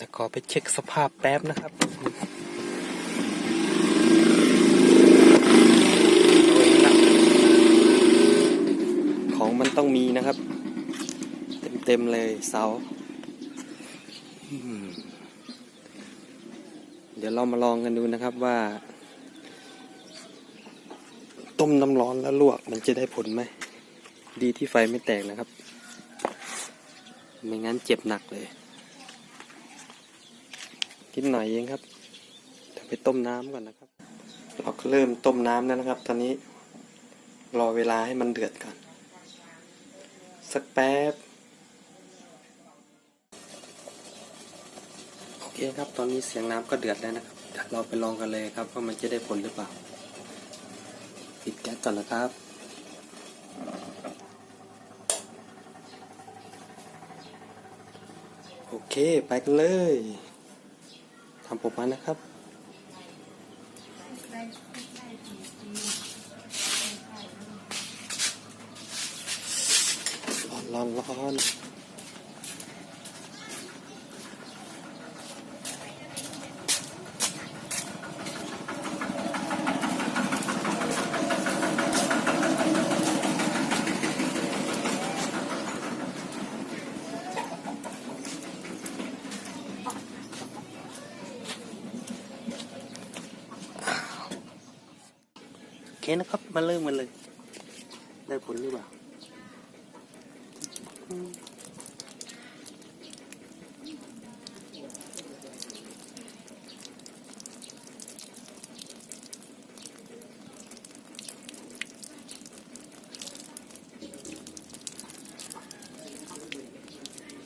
จะขอไปเช็คสภาพแป๊บนะครับของมันต้องมีนะครับ เต็มๆเลยเสาเดี๋ยวเรามาลองกันดูนะครับว่า ต้มน้ำร้อนแล้วลวกมันจะได้ผลไหม ดีที่ไฟไม่แตกนะครับ ไม่งั้นเจ็บหนักเลย กินหน่อยเองครับเดี๋ยวไปต้มน้ำก่อนนะครับ เราก็เริ่มต้มน้ำแล้วนะครับ ตอนนี้รอเวลาให้มันเดือดก่อน สักแป๊บโอเคครับ ตอนนี้เสียงน้ำก็เดือดแล้วนะครับเดี๋ยวเราไปลองกันเลยครับว่ามันจะได้ผลหรือเปล่าปิดแก๊สก่อนนะครับโอเค ไปกันเลย ทำผมมานะครับ ร้อนร้อนร้อน เคนะครับมาเริ่มกันเลย ได้ผลหรือเปล่า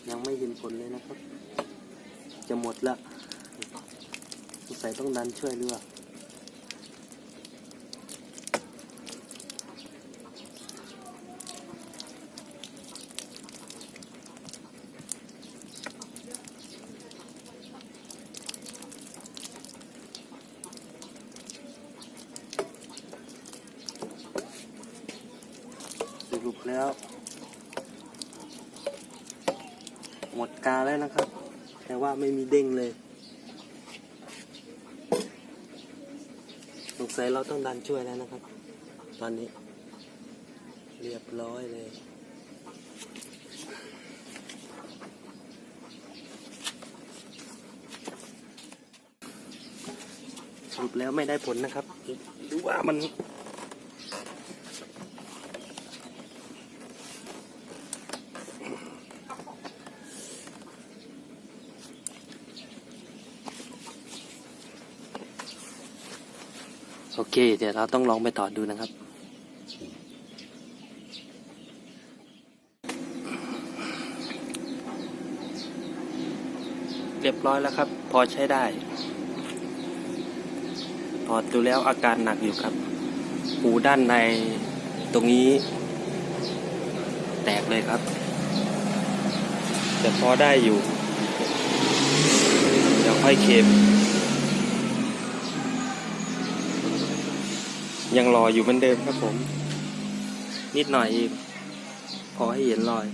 ยังไม่เห็นผลเลยนะครับ จะหมดละสงสัยต้องดันช่วยหรือเปล่า ส รุปแล้ว หมดกาแล้วนะครับ แต่ว่าไม่มีเด้งเลยสงสัยเราต้องดันช่วยแล้วนะครับ ตอนนี้ เรียบร้อยเลยสรุปแล้วไม่ได้ผลนะครับดูว่ามัน โอเค เดี๋ยวเราต้องลองไปต่อดูนะครับ เรียบร้อยแล้วครับ พอใช้ได้ถอดดูแล้วอาการหนักอยู่ครับ หูด้านในตรงนี้ แตกเลยครับ แต่พอได้อยู่ เดี๋ยวค่อยเค็ม ยังรออยู่เหมือนเดิมครับผม นิดหน่อยเองพอให้เห็นรอย